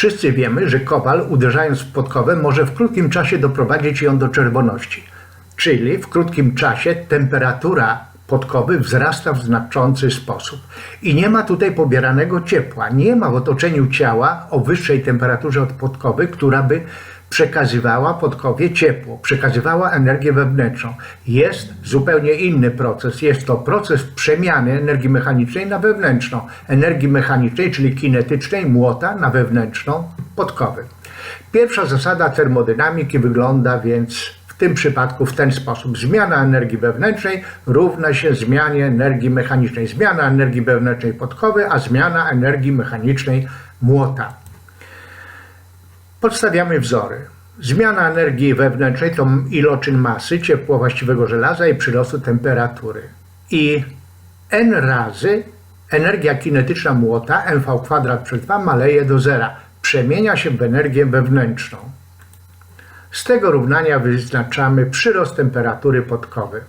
Wszyscy wiemy, że kowal uderzając w podkowę może w krótkim czasie doprowadzić ją do czerwoności. Czyli w krótkim czasie temperatura podkowy wzrasta w znaczący sposób. I nie ma tutaj pobieranego ciepła. Nie ma w otoczeniu ciała o wyższej temperaturze od podkowy, która by przekazywała podkowie ciepło, przekazywała energię wewnętrzną. Jest zupełnie inny proces. Jest to proces przemiany energii mechanicznej na wewnętrzną. Energii mechanicznej, czyli kinetycznej młota na wewnętrzną podkowy. Pierwsza zasada termodynamiki wygląda więc tym przypadku w ten sposób. Zmiana energii wewnętrznej równa się zmianie energii mechanicznej. Zmiana energii wewnętrznej podkowy, a zmiana energii mechanicznej młota. Podstawiamy wzory. Zmiana energii wewnętrznej to iloczyn masy, ciepło właściwego żelaza i przyrostu temperatury. I n razy energia kinetyczna młota, mv kwadrat przez 2 maleje do zera. Przemienia się w energię wewnętrzną. Z tego równania wyznaczamy przyrost temperatury podkowy.